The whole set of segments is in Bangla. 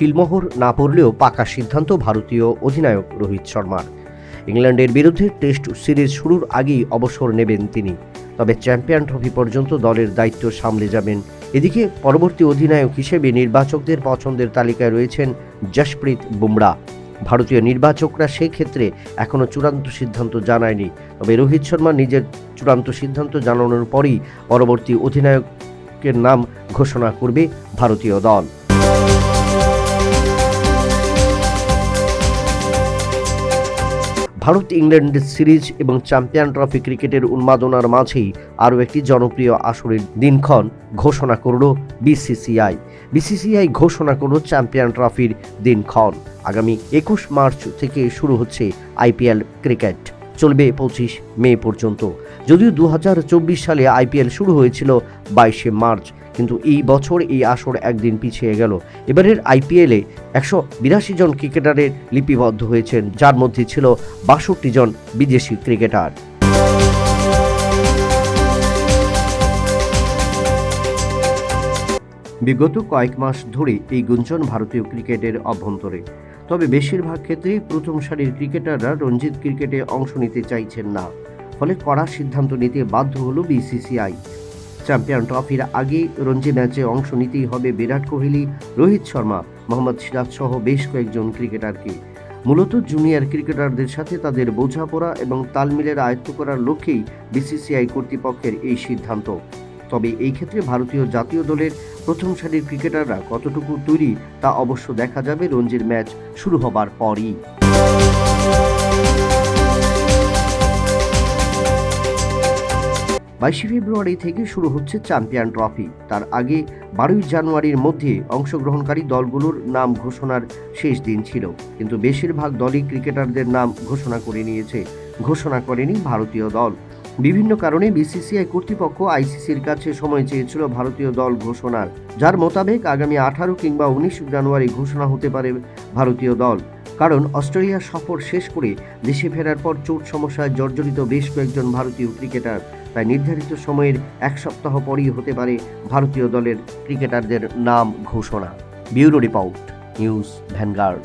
শিলমোহর না পড়লেও পাকা সিদ্ধান্ত ভারতীয় অধিনায়ক রোহিত শর্মার। ইংল্যান্ডের বিরুদ্ধে টেস্ট সিরিজ শুরুর আগেই অবসর নেবেন তিনি। তবে চ্যাম্পিয়ন ট্রফি পর্যন্ত দলের দায়িত্ব সামলে যাবেন। এদিকে পরবর্তী অধিনায়ক হিসেবে নির্বাচকদের পছন্দের তালিকায় রয়েছেন জশপ্রীত বুমরা। ভারতীয় নির্বাচকরা সেই ক্ষেত্রে এখনও চূড়ান্ত সিদ্ধান্ত জানায়নি। তবে রোহিত শর্মা নিজের চূড়ান্ত সিদ্ধান্ত জানানোর পরই পরবর্তী অধিনায়কের নাম ঘোষণা করবে ভারতীয় দল। ভারত ইংল্যান্ড সিরিজ এবং চ্যাম্পিয়ন ট্রফি ক্রিকেটের উন্মাদনার মাঝেই আরও একটি জনপ্রিয় আসরের দিনক্ষণ ঘোষণা করল বিসিসিআই। বিসিসিআই ঘোষণা করল চ্যাম্পিয়ন ট্রফির দিনক্ষণ। আগামী একুশ মার্চ থেকে শুরু হচ্ছে আইপিএল ক্রিকেট। চলবে পঁচিশ মে পর্যন্ত। যদিও দু হাজার চব্বিশ সালে আইপিএল শুরু হয়েছিল বাইশে মার্চ কিন্তু এই বছর এই আসর একদিন পিছিয়ে গেল। এবারের আইপিএলে একশো বিরাশি জন ক্রিকেটারের লিপিবদ্ধ হয়েছেন, যার মধ্যে ছিল বাষট্টি জন বিদেশি ক্রিকেটার। বিগত কয়েক মাস ধরে এই গুঞ্জন ভারতীয় ক্রিকেটের অভ্যন্তরে। তবে বেশিরভাগ ক্ষেত্রেই প্রথম সারির ক্রিকেটাররা রঞ্জিত ক্রিকেটে অংশ নিতে চাইছেন না। ফলে কড়া সিদ্ধান্ত নিতে বাধ্য হলো বিসিসিআই। চ্যাম্পিয়ন ট্রফির আগে রঞ্জি ম্যাচে অংশ নিতেই হবে বিরাট কোহলি, রোহিত শর্মা, মোহাম্মদ সিরাজ সহ বেশ কয়েকজন ক্রিকেটারকে। মূলত জুনিয়র ক্রিকেটারদের সাথে তাদের বোঝাপড়া এবং তালমিলের আয়ত্ত করার লক্ষ্যেই বিসিসিআই কর্তৃপক্ষের এই সিদ্ধান্ত। তবে এই ক্ষেত্রে ভারতীয় জাতীয় দলের প্রথম সারির ক্রিকেটাররা কতটুকু তৈরি তা অবশ্য দেখা যাবে রঞ্জির ম্যাচ শুরু হবার পরই। বাইশে ফেব্রুয়ারি থেকে শুরু হচ্ছে চ্যাম্পিয়ন ট্রফি। তার আগে বারোই জানুয়ারির মধ্যে অংশগ্রহণকারী দলগুলোর নাম ঘোষণার শেষ দিন ছিল। কিন্তু বেশিরভাগ দলই ক্রিকেটারদের নাম ঘোষণা করে নিয়েছে, ঘোষণা করেনি ভারতীয় দল। বিভিন্ন কারণে বিসিসিআই কর্তৃপক্ষ আইসিসির কাছে সময় চেয়েছিল ভারতীয় দল ঘোষণার। যার মোতাবেক আগামী আঠারো কিংবা উনিশ জানুয়ারি ঘোষণা হতে পারে ভারতীয় দল। কারণ অস্ট্রেলিয়া সফর শেষ করে দেশে ফেরার পর চোট সমস্যায় জর্জরিত বেশ কয়েকজন ভারতীয় ক্রিকেটার তাই নির্ধারিত সময়ের এক সপ্তাহ পরই হতে পারে ভারতীয় দলের ক্রিকেটারদের নাম ঘোষণা। Bureau report, news Vanguard.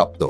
প্রাপ্ত